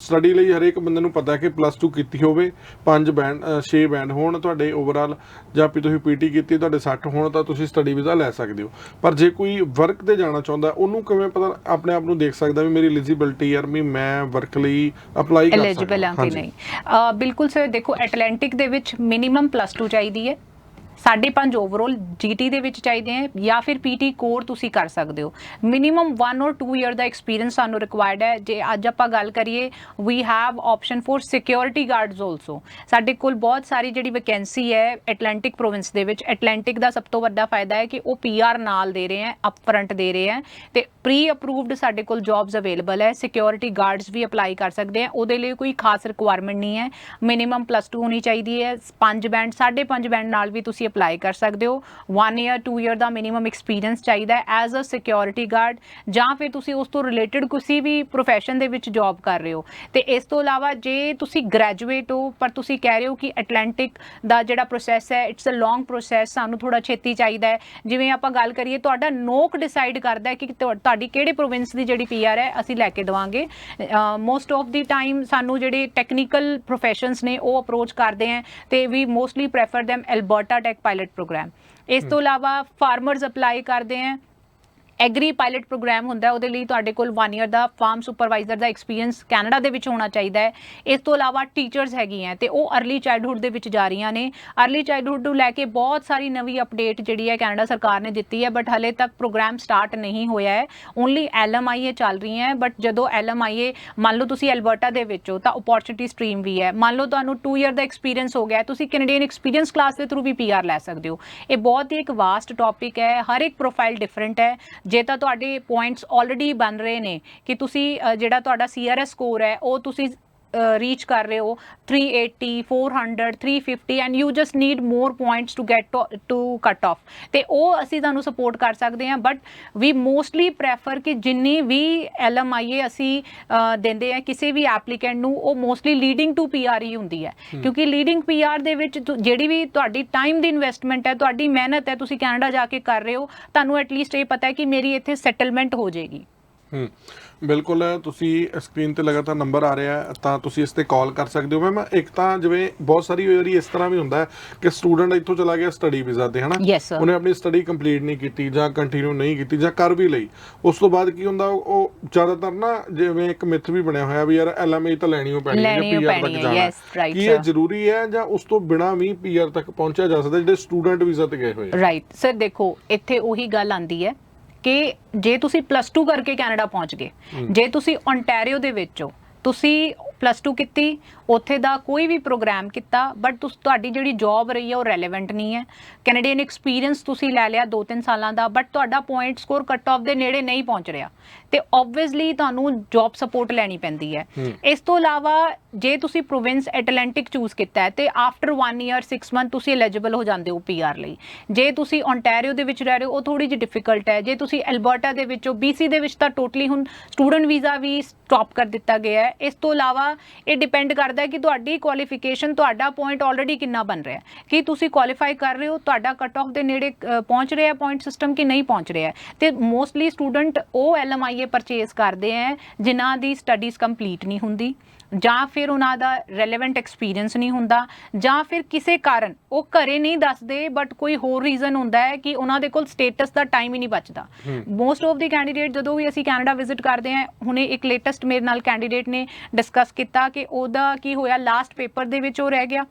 Study ਲਈ ਹਰੇਕ ਬੰਦੇ ਨੂੰ ਪਤਾ ਹੈ ਕਿ ਪਲੱਸ 2 ਕੀਤੀ ਹੋਵੇ 5 ਬੈਂਡ 6 ਬੈਂਡ ਹੋਣ ਤੁਹਾਡੇ ਓਵਰਆਲ ਜਾਂ ਵੀ ਤੁਸੀਂ ਪੀਟੀ ਕੀਤੀ ਤੁਹਾਡੇ 60 ਹੋਣ ਤਾਂ ਤੁਸੀਂ ਸਟੱਡੀ ਵੀਜ਼ਾ ਲੈ ਸਕਦੇ ਹੋ। ਪਰ ਜੇ ਕੋਈ ਵਰਕ ਤੇ ਜਾਣਾ ਚਾਹੁੰਦਾ ਉਹਨੂੰ ਕਿਵੇਂ ਪਤਾ ਆਪਣੇ ਆਪ ਨੂੰ ਦੇਖ ਸਕਦਾ ਵੀ ਮੇਰੀ ਐਲੀਜੀਬਿਲਟੀ ਯਾਰ ਵੀ ਮੈਂ ਵਰਕ ਲਈ ਅਪਲਾਈ ਕਰ ਸਕਦਾ। ਐਲੀਜੀਬਲ ਹਾਂ ਕਿ ਨਹੀਂ? ਬਿਲਕੁਲ ਸਰ ਦੇਖੋ ਐਟਲੈਂਟਿਕ ਦੇ ਵਿੱਚ ਮਿਨੀਮਮ ਪਲੱਸ 2 ਚਾਹੀਦੀ ਹੈ। 5.5 ਓਵਰਆਲ ਜੀਟੀ ਦੇ ਵਿੱਚ ਚਾਹੀਦੇ ਹੈ ਜਾਂ ਫਿਰ ਪੀਟੀ ਕੋਰ ਤੁਸੀਂ ਕਰ ਸਕਦੇ ਹੋ। ਮਿਨੀਮਮ 1 অর 2 ਈਅਰ ਦਾ ਐਕਸਪੀਰੀਅੰਸ ਸਾਨੂੰ ਰਿਕੁਆਇਰਡ ਹੈ। ਜੇ ਅੱਜ ਆਪਾਂ ਗੱਲ ਕਰੀਏ we have option for security guards also ਸਾਡੇ ਕੋਲ ਬਹੁਤ ਸਾਰੀ ਜਿਹੜੀ ਵੈਕੈਂਸੀ ਹੈ ਐਟਲੈਂਟਿਕ ਪ੍ਰੋਵਿੰਸ ਦੇ ਵਿੱਚ। ਐਟਲੈਂਟਿਕ ਦਾ ਸਭ ਤੋਂ ਵੱਡਾ ਫਾਇਦਾ ਹੈ ਕਿ ਉਹ ਪੀਆਰ ਨਾਲ ਦੇ ਰਹੇ ਹੈ ਅਪਫਰੰਟ ਦੇ ਰਹੇ ਹੈ ਤੇ ਪ੍ਰੀ ਅਪਰੂਵਡ ਸਾਡੇ ਕੋਲ ਜੌਬਸ ਅਵੇਲੇਬਲ ਹੈ। ਸਿਕਿਉਰਿਟੀ ਗਾਰਡਸ ਵੀ ਅਪਲਾਈ ਕਰ ਸਕਦੇ ਆ ਉਹਦੇ ਲਈ ਕੋਈ ਖਾਸ ਰਿਕੁਆਇਰਮੈਂਟ ਨਹੀਂ ਹੈ। ਮਿਨੀਮਮ ਪਲੱਸ 2 ਹੋਣੀ ਚਾਹੀਦੀ ਹੈ। 5 ਬੈਂਡ 5.5 ਬੈਂਡ ਨਾਲ ਵੀ ਤੁਸੀਂ ਅਪਲਾਈ ਕਰ ਸਕਦੇ ਹੋ। 1 ਇਅਰ 2 ਇਅਰ ਦਾ ਮਿਨੀਮਮ ਐਕਸਪੀਰੀਅੰਸ ਚਾਹੀਦਾ ਐਜ਼ ਅ ਸਿਕਿਉਰਿਟੀ ਗਾਰਡ ਜਾਂ ਫਿਰ ਤੁਸੀਂ ਉਸ ਤੋਂ ਰਿਲੇਟਡ ਕਿਸੇ ਵੀ profession ਦੇ ਵਿੱਚ ਜੌਬ ਕਰ ਰਹੇ ਹੋ। ਤੇ ਇਸ ਤੋਂ ਇਲਾਵਾ ਜੇ ਤੁਸੀਂ ਗ੍ਰੈਜੂਏਟ ਹੋ, ਪਰ ਤੁਸੀਂ ਕਹਿ ਰਹੇ ਹੋ ਕਿ ਐਟਲੈਂਟਿਕ ਦਾ ਜਿਹੜਾ ਪ੍ਰੋਸੈਸ ਹੈ ਇਟਸ ਅ ਲੌਂਗ ਪ੍ਰੋਸੈਸ ਸਾਨੂੰ ਥੋੜਾ ਛੇਤੀ ਚਾਹੀਦਾ ਹੈ। ਜਿਵੇਂ ਆਪਾਂ ਗੱਲ ਕਰੀਏ, ਤੁਹਾਡਾ ਨੋਕ ਡਿਸਾਈਡ ਕਰਦਾ ਹੈ ਕਿ ਤੁਹਾ- ਤੁਹਾਡੀ ਕਿਹੜੇ ਪ੍ਰੋਵਿੰਸ ਦੀ ਜਿਹੜੀ ਪੀਆਰ ਹੈ, ਅਸੀਂ ਲੈ ਕੇ ਦੇਵਾਂਗੇ। ਮੋਸਟ ਆਫ ਦੀ ਟਾਈਮ ਸਾਨੂੰ ਜਿਹੜੇ ਟੈਕਨੀਕਲ ਪ੍ਰੋਫੈਸ਼ਨਸ ਨੇ, ਉਹ ਅਪਰੋਚ ਕਰਦੇ ਆ ਤੇ we mostly prefer them Alberta tech pilot program ਇਸ ਤੋਂ ਇਲਾਵਾ ਫਾਰਮਰਸ ਅਪਲਾਈ ਕਰਦੇ ਆ ਐਗਰੀ ਪਾਇਲਟ ਪ੍ਰੋਗਰਾਮ ਹੁੰਦਾ ਉਹਦੇ ਲਈ ਤੁਹਾਡੇ ਕੋਲ 1 ਇਅਰ ਦਾ ਫਾਰਮ ਸੁਪਰਵਾਈਜ਼ਰ ਦਾ ਐਕਸਪੀਰੀਅੰਸ ਕੈਨੇਡਾ ਦੇ ਵਿੱਚ ਹੋਣਾ ਚਾਹੀਦਾ ਹੈ। ਇਸ ਤੋਂ ਇਲਾਵਾ ਟੀਚਰਸ ਹੈਗੀਆਂ ਤੇ ਉਹ ਅਰਲੀ ਚਾਈਲਡਹੂਡ ਦੇ ਵਿੱਚ ਜਾ ਰਹੀਆਂ ਨੇ। ਅਰਲੀ ਚਾਈਲਡਹੂਡ ਨੂੰ ਲੈ ਕੇ ਬਹੁਤ ਸਾਰੀ ਨਵੀਂ ਅਪਡੇਟ ਜਿਹੜੀ ਹੈ ਕੈਨੇਡਾ ਸਰਕਾਰ ਨੇ ਦਿੱਤੀ ਹੈ ਬਟ ਹਲੇ ਤੱਕ ਪ੍ਰੋਗਰਾਮ ਸਟਾਰਟ ਨਹੀਂ ਹੋਇਆ ਹੈ। ਓਨਲੀ ਐਲਐਮਆਈਏ ਚੱਲ ਰਹੀਆਂ ਹੈ ਬਟ ਜਦੋਂ ਐਲਐਮਆਈਏ ਮੰਨ ਲਓ ਤੁਸੀਂ ਐਲਬਰਟਾ ਦੇ ਵਿੱਚ ਹੋ, ਤਾਂ ਓਪਰਚੁਨਿਟੀ ਸਟਰੀਮ ਵੀ ਹੈ। ਮੰਨ ਲਓ ਤੁਹਾਨੂੰ 2 ਇਅਰ ਦਾ ਐਕਸਪੀਰੀਅੰਸ ਹੋ ਗਿਆ ਤੁਸੀਂ ਕੈਨੇਡੀਅਨ ਐਕਸਪੀਰੀਅੰਸ ਕਲਾਸ ਦੇ ਥਰੂ ਵੀ ਪੀਆਰ ਲੈ ਸਕਦੇ ਹੋ। ਇਹ ਬਹੁਤ ਹੀ ਇੱਕ ਵਾਸਟ ਟੌਪਿਕ ਹੈ, ਹਰ ਇੱਕ ਪ੍ਰੋਫਾਈਲ ਡਿਫਰੈਂਟ ਹੈ। ਜੇ ਤਾਂ ਤੁਹਾਡੇ ਪੁਆਇੰਟਸ ਆਲਰੇਡੀ ਬਣ ਰਹੇ ਨੇ ਕਿ ਤੁਸੀਂ ਜਿਹੜਾ ਤੁਹਾਡਾ ਸੀਆਰਐਸ ਸਕੋਰ ਹੈ, ਉਹ ਤੁਸੀਂ ਰੀਚ ਕਰ ਰਹੇ ਹੋ। 380 400 350 and you just need more points to get to cut off ਤੇ ਉਹ ਅਸੀਂ ਤੁਹਾਨੂੰ ਸਪੋਰਟ ਕਰ ਸਕਦੇ ਹਾਂ ਬਟ ਵੀ ਮੋਸਟਲੀ ਪ੍ਰੈਫਰ ਕਿ ਜਿੰਨੀ ਵੀ ਐਲਐਮਆਈਏ ਅਸੀਂ ਦਿੰਦੇ ਆ ਕਿਸੇ ਵੀ ਐਪਲੀਕੈਂਟ ਨੂੰ ਉਹ ਮੋਸਟਲੀ ਲੀਡਿੰਗ ਟੂ ਪੀਆਰ ਹੀ ਹੁੰਦੀ ਹੈ। ਕਿਉਂਕਿ ਲੀਡਿੰਗ ਪੀਆਰ ਦੇ ਵਿੱਚ ਜਿਹੜੀ ਵੀ ਤੁਹਾਡੀ ਟਾਈਮ ਦੀ ਇਨਵੈਸਟਮੈਂਟ ਹੈ ਤੁਹਾਡੀ ਮਿਹਨਤ ਹੈ ਤੁਸੀਂ ਕੈਨੇਡਾ ਜਾ ਕੇ ਕਰ ਰਹੇ ਹੋ ਤੁਹਾਨੂੰ ਐਟਲੀਸਟ ਇਹ ਪਤਾ ਹੈ ਕਿ ਮੇਰੀ ਇੱਥੇ ਸੈਟਲਮੈਂਟ ਹੋ ਜਾਏਗੀ। ਹੂੰ। ਬਿਲਕੁਲ ਤੁਸੀਂ ਸਕਰੀਨ ਤੇ ਲਗਾਤਾਰ ਨੰਬਰ ਆ ਰਿਹਾ ਤਾਂ ਤੁਸੀਂ ਇਸ ਤੇ ਕਾਲ ਕਰ ਸਕਦੇ ਹੋ। ਮੈਂ ਇੱਕ ਤਾਂ ਜਿਵੇਂ ਬਹੁਤ ਸਾਰੀ ਵਾਰੀ ਇਸ ਤਰ੍ਹਾਂ ਵੀ ਹੁੰਦਾ ਹੈ ਕਿ ਸਟੂਡੈਂਟ ਇੱਥੋਂ ਚਲਾ ਗਿਆ ਸਟੱਡੀ ਵੀਜ਼ਾ ਤੇ ਹਨਾ. ਉਹਨੇ ਆਪਣੀ ਸਟੱਡੀ ਕੰਪਲੀਟ ਨਹੀਂ ਕੀਤੀ ਜਾਂ ਕੰਟੀਨਿਊ ਨਹੀਂ ਕੀਤੀ ਜਾਂ ਕਰ ਵੀ ਲਈ। ਉਸ ਤੋਂ ਬਾਅਦ ਕੀ ਹੁੰਦਾ ਉਹ ਜ਼ਿਆਦਾਤਰ ਨਾ ਜਿਵੇਂ ਇੱਕ ਮਿੱਥ ਵੀ ਬਣਿਆ ਹੋਇਆ ਵੀ ਯਾਰ ਐਲਐਮਏ ਤਾਂ ਲੈਣੀ ਹੋ ਪੈਣੀ ਹੈ। ਪੀਆਰ ਤੱਕ ਜਾਣਾ ਕੀ ਇਹ. ਜ਼ਰੂਰੀ ਹੈ ਜਾਂ ਉਸ ਤੋਂ ਬਿਨਾ ਵੀ ਪੀਆਰ ਤੱਕ ਪਹੁੰਚਿਆ ਜਾ ਸਕਦਾ ਜਿਹੜੇ ਸਟੂਡੈਂਟ ਵੀਜ਼ਾ ਤੇ ਗਏ ਹੋਏ ਰਾਈਟ ਸਰ ਦੇਖੋ ਇੱਥੇ ਉਹੀ ਗੱਲ ਆਂਦੀ ਹੈ ਕਿ ਜੇ ਤੁਸੀਂ ਪਲੱਸ 2 ਕਰਕੇ ਕੈਨੇਡਾ ਪਹੁੰਚ ਗਏ ਜੇ ਤੁਸੀਂ ਓਨਟਾਰੀਓ ਦੇ ਵਿੱਚ ਹੋ ਤੁਸੀਂ ਪਲੱਸ 2 ਕੀਤੀ ਉੱਥੇ ਦਾ ਕੋਈ ਵੀ ਪ੍ਰੋਗਰਾਮ ਕੀਤਾ ਬਟ ਤੁਸ ਤੁਹਾਡੀ ਜਿਹੜੀ ਜੌਬ ਰਹੀ ਹੈ ਉਹ ਰੈਲੇਵੈਂਟ ਨਹੀਂ ਹੈ। ਕੈਨੇਡੀਅਨ ਐਕਸਪੀਰੀਅੰਸ ਤੁਸੀਂ ਲੈ ਲਿਆ 2-3 ਸਾਲਾਂ ਦਾ ਬਟ ਤੁਹਾਡਾ ਪੁਆਇੰਟ ਸਕੋਰ ਕੱਟ ਆਫ ਦੇ ਨੇੜੇ ਨਹੀਂ ਪਹੁੰਚ ਰਿਹਾ। ਤੇ ਆਬਵੀਅਸਲੀ ਤੁਹਾਨੂੰ ਜੌਬ ਸਪੋਰਟ ਲੈਣੀ ਪੈਂਦੀ ਹੈ। ਇਸ ਤੋਂ ਇਲਾਵਾ ਜੇ ਤੁਸੀਂ ਪ੍ਰੋਵਿੰਸ ਐਟਲੈਂਟਿਕ ਚੂਜ਼ ਕੀਤਾ ਹੈ, ਤੇ ਆਫਟਰ 1 ਇਅਰ 6 ਮੰਥ ਤੁਸੀਂ ਐਲੀਜੀਬਲ ਹੋ ਜਾਂਦੇ ਹੋ ਪੀਆਰ ਲਈ। ਜੇ ਤੁਸੀਂ ਓਨਟਾਰੀਓ ਦੇ ਵਿੱਚ ਰਹਿ ਰਹੇ ਹੋ, ਉਹ ਥੋੜੀ ਜਿਹੀ ਡਿਫਿਕਲਟ ਹੈ। ਜੇ ਤੁਸੀਂ ਐਲਬਰਟਾ ਦੇ ਵਿੱਚ ਹੋ BC ਦੇ ਵਿੱਚ ਤਾਂ ਟੋਟਲੀ ਹੁਣ ਸਟੂਡੈਂਟ ਵੀਜ਼ਾ ਵੀ ਸਟਾਪ ਕਰ ਦਿੱਤਾ ਗਿਆ ਹੈ। ਇਸ ਤੋਂ ਇਲਾਵਾ ਇਹ ਡਿਪੈਂਡ ਕਰਦਾ ਹੈ ਕਿ ਤੁਹਾਡੀ ਕੁਆਲੀਫਿਕੇਸ਼ਨ ਤੁਹਾਡਾ ਪੁਆਇੰਟ ਆਲਰੇਡੀ ਕਿੰਨਾ ਬਣ ਰਿਹਾ ਹੈ। ਕਿ ਤੁਸੀਂ ਕੁਆਲੀਫਾਈ ਕਰ ਰਹੇ ਹੋ, ਤੁਹਾਡਾ ਕਟ ਆਫ ਦੇ ਨੇੜੇ ਪਹੁੰਚ ਰਿਹਾ ਪੁਆਇੰਟ ਸਿਸਟਮ ਕਿ ਨਹੀਂ ਪਹੁੰਚ ਰਿਹਾ ਹੈ। ਤੇ ਮੋਸਟਲੀ ਸਟੂਡੈਂਟ ਉਹ ਐਲਐਮਆਈਏ ਪਰਚੇਸ ਕਰਦੇ ਹੈ, ਜਿਨ੍ਹਾਂ ਦੀ ਸਟੱਡੀਜ਼ ਕੰਪਲੀਟ ਨਹੀਂ ਹੁੰਦੀ। ਜਾਂ ਫਿਰ ਉਹਨਾਂ ਦਾ ਰੈਲੇਵੈਂਟ ਐਕਸਪੀਰੀਅੰਸ ਨਹੀਂ ਹੁੰਦਾ ਜਾਂ ਫਿਰ ਕਿਸੇ ਕਾਰਨ ਉਹ ਘਰੇ ਨਹੀਂ ਦੱਸਦੇ ਬਟ ਕੋਈ ਹੋਰ ਰੀਜ਼ਨ ਹੁੰਦਾ ਹੈ ਕਿ ਉਹਨਾਂ ਦੇ ਕੋਲ ਸਟੇਟਸ ਦਾ ਟਾਈਮ ਹੀ ਨਹੀਂ ਬਚਦਾ। ਮੋਸਟ ਆਫ ਦੀ ਕੈਂਡੀਡੇਟ ਜਦੋਂ ਵੀ ਅਸੀਂ ਕੈਨੇਡਾ ਵਿਜ਼ਿਟ ਕਰਦੇ ਹਾਂ ਹੁਣੇ ਇੱਕ ਲੇਟੈਸਟ ਮੇਰੇ ਨਾਲ ਕੈਂਡੀਡੇਟ ਨੇ ਡਿਸਕਸ ਕੀਤਾ ਕਿ ਉਹਦਾ ਕੀ ਹੋਇਆ ਲਾਸਟ ਪੇਪਰ ਦੇ ਵਿੱਚ ਉਹ ਰਹਿ ਗਿਆ।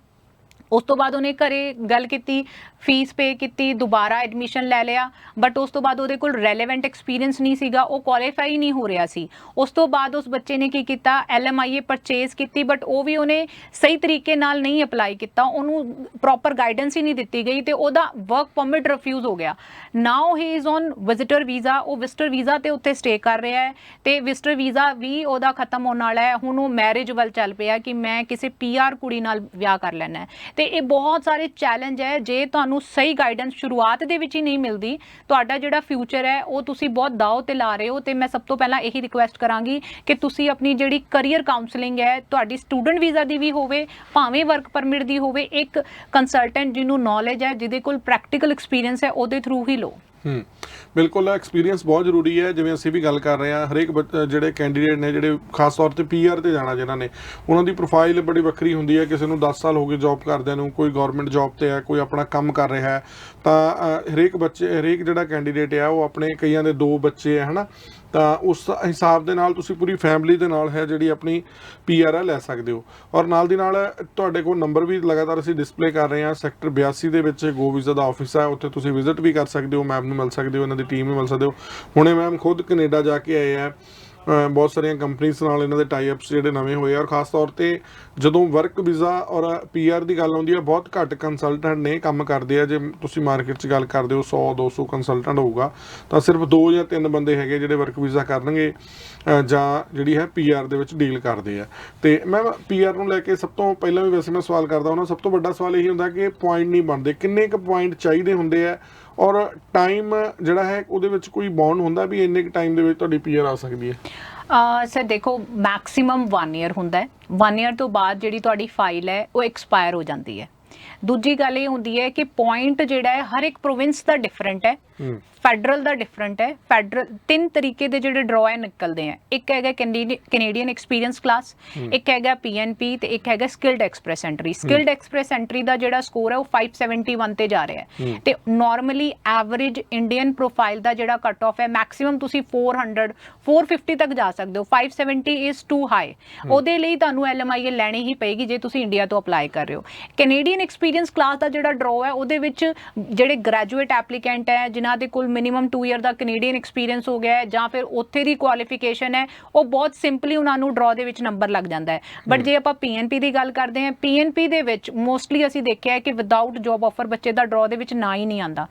ਉਸ ਤੋਂ ਬਾਅਦ ਉਹਨੇ ਘਰੇ ਗੱਲ ਕੀਤੀ ਫੀਸ ਪੇ ਕੀਤੀ, ਦੁਬਾਰਾ ਐਡਮਿਸ਼ਨ ਲੈ ਲਿਆ ਬਟ ਉਸ ਤੋਂ ਬਾਅਦ ਉਹਦੇ ਕੋਲ ਰੈਲੇਵੈਂਟ ਐਕਸਪੀਰੀਅੰਸ ਨਹੀਂ ਸੀਗਾ, ਉਹ ਕੁਆਲੀਫਾਈ ਨਹੀਂ ਹੋ ਰਿਹਾ ਸੀ। ਉਸ ਤੋਂ ਬਾਅਦ ਉਸ ਬੱਚੇ ਨੇ ਕੀ ਕੀਤਾ ਐਲਐਮਆਈਏ ਪਰਚੇਸ ਕੀਤੀ ਬਟ ਉਹ ਵੀ ਉਹਨੇ ਸਹੀ ਤਰੀਕੇ ਨਾਲ ਨਹੀਂ ਅਪਲਾਈ ਕੀਤਾ, ਉਹਨੂੰ ਪ੍ਰੋਪਰ ਗਾਈਡੈਂਸ ਹੀ ਨਹੀਂ ਦਿੱਤੀ ਗਈ ਤੇ ਉਹਦਾ ਵਰਕ ਪਰਮਿਟ ਰਿਫਿਊਜ਼ ਹੋ ਗਿਆ। Now he is on visitor visa ਉਹ ਵਿਜ਼ਿਟਰ ਵੀਜ਼ਾ ਤੇ ਉੱਥੇ ਸਟੇ ਕਰ ਰਿਹਾ ਹੈ ਤੇ ਵਿਜ਼ਿਟਰ ਵੀਜ਼ਾ ਵੀ ਉਹਦਾ ਖਤਮ ਹੋਣ ਵਾਲਾ ਹੈ। ਹੁਣ ਉਹ ਮੈਰਿਜ ਵੱਲ ਚੱਲ ਪਿਆ ਕਿ ਮੈਂ ਕਿਸੇ ਪੀਆਰ ਕੁੜੀ ਨਾਲ ਵਿਆਹ ਕਰ ਲੈਣਾ ਹੈ। ਤੇ ਇਹ ਬਹੁਤ ਸਾਰੇ ਚੈਲੰਜ ਹੈ, ਜੇ ਤੁਹਾਨੂੰ ਸਹੀ ਗਾਈਡੈਂਸ ਸ਼ੁਰੂਆਤ ਦੇ ਵਿੱਚ ਹੀ ਨਹੀਂ ਮਿਲਦੀ, ਤੁਹਾਡਾ ਜਿਹੜਾ ਫਿਊਚਰ ਹੈ, ਉਹ ਤੁਸੀਂ ਬਹੁਤ ਦਾਅ ਤੇ ਲਾ ਰਹੇ ਹੋ ਤੇ ਮੈਂ ਸਭ ਤੋਂ ਪਹਿਲਾਂ ਇਹੀ ਰਿਕੁਐਸਟ ਕਰਾਂਗੀ ਕਿ ਤੁਸੀਂ ਆਪਣੀ ਜਿਹੜੀ ਕੈਰੀਅਰ ਕਾਉਂਸਲਿੰਗ ਹੈ, ਤੁਹਾਡੀ ਸਟੂਡੈਂਟ ਵੀਜ਼ਾ ਦੀ ਵੀ ਹੋਵੇ, ਭਾਵੇਂ ਵਰਕ ਪਰਮਿਟ ਦੀ ਹੋਵੇ, ਇੱਕ ਕੰਸਲਟੈਂਟ ਜਿਹਨੂੰ ਨੌਲੇਜ ਹੈ, ਜਿਹਦੇ ਕੋਲ ਪ੍ਰੈਕਟੀਕਲ ਐਕਸਪੀਰੀਅੰਸ ਹੈ, ਉਹਦੇ ਥਰੂ ਹੀ ਲਓ। ਹੂੰ। ਬਿਲਕੁਲ ਐਕਸਪੀਰੀਅੰਸ ਬਹੁਤ ਜ਼ਰੂਰੀ ਹੈ। ਜਿਵੇਂ ਅਸੀਂ ਵੀ ਗੱਲ ਕਰ ਰਹੇ ਹਾਂ, ਹਰੇਕ ਬੱਚ- ਜਿਹੜੇ ਕੈਂਡੀਡੇਟ ਨੇ, ਜਿਹੜੇ ਖਾਸ ਤੌਰ ਤੇ ਪੀਆਰ ਤੇ ਜਾਣਾ ਜਿਨ੍ਹਾਂ ਨੇ, ਉਹਨਾਂ ਦੀ ਪ੍ਰੋਫਾਈਲ ਬੜੀ ਵੱਖਰੀ ਹੁੰਦੀ ਹੈ। ਕਿਸੇ ਨੂੰ 10 ਸਾਲ ਹੋ ਗਏ ਜੌਬ ਕਰਦਿਆਂ ਨੂੰ, ਕੋਈ ਗਵਰਨਮੈਂਟ ਜੌਬ ਤੇ ਹੈ, ਕੋਈ ਆਪਣਾ ਕੰਮ ਕਰ ਰਿਹਾ ਹੈ। ਤਾਂ ਹਰੇਕ ਬੱਚੇ, ਹਰੇਕ ਜਿਹੜਾ ਕੈਂਡੀਡੇਟ ਹੈ ਉਹ ਆਪਣੇ ਕਈਆਂ ਦੇ ਦੋ ਬੱਚੇ ਹੈ ਹਨਾ? ਤਾਂ ਉਸ ਹਿਸਾਬ ਦੇ ਨਾਲ ਤੁਸੀਂ ਪੂਰੀ ਫੈਮਿਲੀ ਦੇ ਨਾਲ ਹੈ ਜਿਹੜੀ ਆਪਣੀ ਪੀਆਰ ਹੈ ਲੈ ਸਕਦੇ ਹੋ। ਔਰ ਨਾਲ ਦੀ ਨਾਲ ਤੁਹਾਡੇ ਕੋਲ ਨੰਬਰ ਵੀ ਲਗਾਤਾਰ ਅਸੀਂ ਡਿਸਪਲੇ ਕਰ ਰਹੇ ਹਾਂ। ਸੈਕਟਰ 82 ਦੇ ਵਿੱਚ ਗੋ ਵੀਜ਼ਾ ਦਾ ਆਫਿਸ ਹੈ ਉੱਥੇ ਤੁਸੀਂ ਵਿਜ਼ਿਟ ਵੀ ਕਰ ਸਕਦੇ ਹੋ। ਮੈਮ ਨੂੰ ਮਿਲ ਸਕਦੇ ਹੋ। ਇਹਨਾਂ ਦੀ ਟੀਮ ਨੂੰ ਮਿਲ ਸਕਦੇ ਹੋ। ਹੁਣੇ ਮੈਮ ਖੁਦ ਕੈਨੇਡਾ ਜਾ ਕੇ ਆਏ ਆ। ਬਹੁਤ ਸਾਰੀਆਂ ਕੰਪਨੀਆਂ ਨਾਲ ਇਹਨਾਂ ਦੇ ਟਾਈ ਅਪਸ ਜਿਹੜੇ ਨਵੇਂ ਹੋਏ ਆ ਔਰ ਖਾਸ ਤੌਰ ਤੇ ਜਦੋਂ ਵਰਕ ਵੀਜ਼ਾ ਔਰ ਪੀਆਰ ਦੀ ਗੱਲ ਆਉਂਦੀ ਹੈ, ਬਹੁਤ ਘੱਟ ਕੰਸਲਟੈਂਟ ਨੇ ਕੰਮ ਕਰਦੇ ਆ। ਜੇ ਤੁਸੀਂ ਮਾਰਕੀਟ 'ਚ ਗੱਲ ਕਰਦੇ ਹੋ 100 200 ਕੰਸਲਟੈਂਟ ਹੋਊਗਾ, ਤਾਂ ਸਿਰਫ ਦੋ ਜਾਂ ਤਿੰਨ ਬੰਦੇ ਹੈਗੇ ਜਿਹੜੇ ਵਰਕ ਵੀਜ਼ਾ ਕਰਨਗੇ ਜਾਂ ਜਿਹੜੀ ਹੈ ਪੀਆਰ ਦੇ ਵਿੱਚ ਡੀਲ ਕਰਦੇ ਆ। ਤੇ ਮੈਂ ਪੀਆਰ ਨੂੰ ਲੈ ਕੇ ਸਭ ਤੋਂ ਪਹਿਲਾਂ ਵੀ ਵੈਸੇ ਮੈਂ ਸਵਾਲ ਕਰਦਾ ਹਾਂ ਸਭ ਤੋਂ ਵੱਡਾ ਸਵਾਲ ਇਹੀ ਹੁੰਦਾ ਕਿ ਪੁਆਇੰਟ ਨਹੀਂ ਬਣਦੇ। ਕਿੰਨੇ ਕੁ ਪੁਆਇੰਟ ਚਾਹੀਦੇ ਹੁੰਦੇ ਆ ਔਰ ਟਾਈਮ ਜਿਹੜਾ ਹੈ, ਉਹਦੇ ਵਿੱਚ ਕੋਈ ਬੌਂਡ ਹੁੰਦਾ ਵੀ ਇੰਨੇ ਕੁ ਟਾਈਮ ਦੇ ਵਿੱਚ ਤੁਹਾਡੀ ਪੀਆਰ ਆ ਸਕਦੀ ਹੈ? ਸਰ ਦੇਖੋ ਮੈਕਸਿਮਮ 1 ਇਅਰ ਹੁੰਦਾ ਹੈ। 1 ਇਅਰ ਤੋਂ ਬਾਅਦ ਜਿਹੜੀ ਤੁਹਾਡੀ ਫਾਈਲ ਹੈ, ਉਹ ਐਕਸਪਾਇਰ ਹੋ ਜਾਂਦੀ ਹੈ। ਦੂਜੀ ਗੱਲ ਇਹ ਹੁੰਦੀ ਹੈ ਕਿ ਪੁਆਇੰਟ ਜਿਹੜਾ ਹੈ, ਹਰ ਇੱਕ ਪ੍ਰੋਵਿੰਸ ਦਾ ਡਿਫਰੈਂਟ ਹੈ। ਫੈਡਰਲ ਦਾ ਡਿਫਰੈਂਟ ਹੈ। ਫੈਡਰਲ ਤਿੰਨ ਤਰੀਕੇ ਦੇ ਜਿਹੜੇ ਡਰਾਅ ਨਿਕਲਦੇ ਆ ਇੱਕ ਹੈਗਾ ਕੈਨੇਡੀਅਨ ਐਕਸਪੀਰੀਅੰਸ ਕਲਾਸ ਇੱਕ ਹੈਗਾ ਪੀਐਨਪੀ ਤੇ ਇੱਕ ਹੈਗਾ skilled express entry skilled express entry ਦਾ ਜਿਹੜਾ ਸਕੋਰ ਹੈ ਉਹ 571 ਤੇ ਜਾ ਰਿਹਾ ਹੈ। ਤੇ ਨਾਰਮਲੀ ਐਵਰੇਜ ਇੰਡੀਅਨ ਪ੍ਰੋਫਾਈਲ ਦਾ ਜਿਹੜਾ ਕੱਟ ਆਫ ਹੈ ਮੈਕਸਿਮਮ ਤੁਸੀਂ 400 450 ਤੱਕ ਜਾ ਸਕਦੇ ਹੋ। 570 ਇਜ਼ ਟੂ ਹਾਈ ਉਹਦੇ ਲਈ ਤੁਹਾਨੂੰ ਐਲਐਮਆਈਏ ਲੈਣੀ ਹੀ ਪਏਗੀ ਜੇ ਤੁਸੀਂ ਇੰਡੀਆ ਤੋਂ ਅਪਲਾਈ ਕਰ ਰਹੇ ਹੋ। ਕੈਨੇਡੀਅਨ ਐਕਸਪੀਰੀਅੰਸ ਕਲਾਸ ਦਾ ਜਿਹੜਾ ਡਰਾਅ ਹੈ ਉਹਦੇ ਵਿੱਚ ਜਿਹੜੇ ਗ੍ਰੈਜੂਏਟ ਐਪਲੀਕੈਂਟ ਹੈ ਜਿਨ੍ਹਾਂ ਦੇ ਕੋਲ ਮਿਨੀਮਮ 2 ਇਅਰ ਦਾ ਕੈਨੇਡੀਅਨ ਐਕਸਪੀਰੀਅੰਸ ਹੋ ਗਿਆ ਹੈ ਜਾਂ ਫਿਰ ਉੱਥੇ ਦੀ ਕੁਆਲੀਫਿਕੇਸ਼ਨ ਹੈ ਉਹ ਬਹੁਤ ਸਿੰਪਲੀ ਉਹਨਾਂ ਨੂੰ ਡਰਾਅ ਦੇ ਵਿੱਚ ਨੰਬਰ ਲੱਗ ਜਾਂਦਾ ਹੈ। ਬਟ ਜੇ ਆਪਾਂ ਪੀਐਨਪੀ ਦੀ ਗੱਲ ਕਰਦੇ ਹਾਂ ਪੀਐਨਪੀ ਦੇ ਵਿੱਚ ਮੋਸਟਲੀ ਅਸੀਂ ਦੇਖਿਆ ਹੈ ਕਿ ਵਿਦਆਊਟ ਜੌਬ ਆਫਰ ਬੱਚੇ ਦਾ ਡਰਾਅ ਦੇ ਵਿੱਚ ਨਾ ਹੀ ਨਹੀਂ ਆਂਦਾ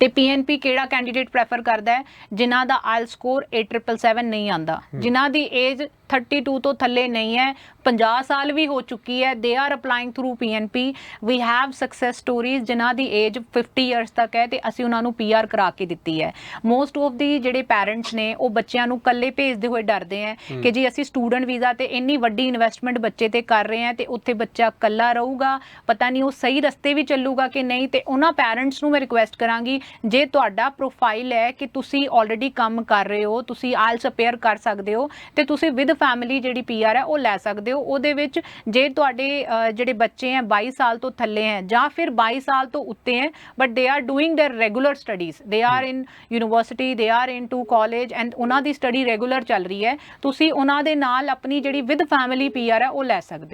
ਤੇ ਪੀਐਨਪੀ ਕਿਹੜਾ ਕੈਂਡੀਡੇਟ ਪ੍ਰੈਫਰ ਕਰਦਾ ਹੈ? ਜਿਨ੍ਹਾਂ ਦਾ ਆਇਲ ਸਕੋਰ 8777 ਨਹੀਂ ਆਂਦਾ ਜਿਨ੍ਹਾਂ ਦੀ ਏਜ 32 ਤੋਂ ਥੱਲੇ ਨਹੀਂ ਹੈ। 50 ਸਾਲ ਵੀ ਹੋ ਚੁੱਕੀ ਹੈ। They are applying through PNP we have success stories ਜਿਨ੍ਹਾਂ ਦੀ ਏਜ 50 ਇਅਰਸ ਤੱਕ ਹੈ ਤੇ ਅਸੀਂ ਉਹਨਾਂ ਨੂੰ ਪੀਆਰ ਕਰਾ ਕੇ ਦਿੱਤੀ ਹੈ। ਮੋਸਟ ਆਫ ਦੀ ਜਿਹੜੇ ਪੈਰੈਂਟਸ ਨੇ ਉਹ ਬੱਚਿਆਂ ਨੂੰ ਇਕੱਲੇ ਭੇਜਦੇ ਹੋਏ ਡਰਦੇ ਹੈ ਕਿ ਜੀ ਅਸੀਂ ਸਟੂਡੈਂਟ ਵੀਜ਼ਾ ਤੇ ਇੰਨੀ ਵੱਡੀ ਇਨਵੈਸਟਮੈਂਟ ਬੱਚੇ ਤੇ ਕਰ ਰਹੇ ਹਾਂ ਤੇ ਉੱਥੇ ਬੱਚਾ ਇਕੱਲਾ ਰਹੂਗਾ। ਪਤਾ ਨਹੀਂ ਉਹ ਸਹੀ ਰਸਤੇ ਵੀ ਚੱਲੂਗਾ ਕਿ ਨਹੀਂ ਤੇ ਉਹਨਾਂ ਪੈਰੈਂਟਸ ਨੂੰ ਮੈਂ ਰਿਕੁਐਸਟ ਕਰਾਂਗੀ ਜੇ ਤੁਹਾਡਾ ਪ੍ਰੋਫਾਈਲ ਹੈ ਕਿ ਤੁਸੀਂ ਆਲਰੇਡੀ ਕੰਮ ਕਰ ਰਹੇ ਹੋ ਤੁਸੀਂ ਆਇਲਸ ਅਪੇਅਰ ਕਰ ਸਕਦੇ ਹੋ ਤੇ ਤੁਸੀਂ ਵਿਦ ਫੈਮਿਲੀ ਜਿਹੜੀ ਪੀਆਰ ਹੈ ਉਹ ਲੈ ਸਕਦੇ ਹੋ ਉਹਦੇ ਵਿੱਚ ਜੇ ਤੁਹਾਡੇ ਅਹ, ਜਿਹੜੇ ਬੱਚੇ ਹੈ 22 ਸਾਲ ਤੋਂ ਥੱਲੇ ਹੈ ਜਾਂ ਫਿਰ 22 ਸਾਲ ਤੋਂ ਉੱਤੇ ਹੈ but they are doing their regular studies they are in university they are in two college and ਉਹਨਾਂ ਦੀ ਸਟੱਡੀ ਰੈਗੂਲਰ ਚੱਲ ਰਹੀ ਹੈ ਤੁਸੀਂ ਉਹਨਾਂ ਦੇ ਨਾਲ ਆਪਣੀ ਜਿਹੜੀ ਵਿਦ ਫੈਮਿਲੀ ਪੀਆਰ ਹੈ ਉਹ ਲੈ ਸਕਦੇ ਹੋ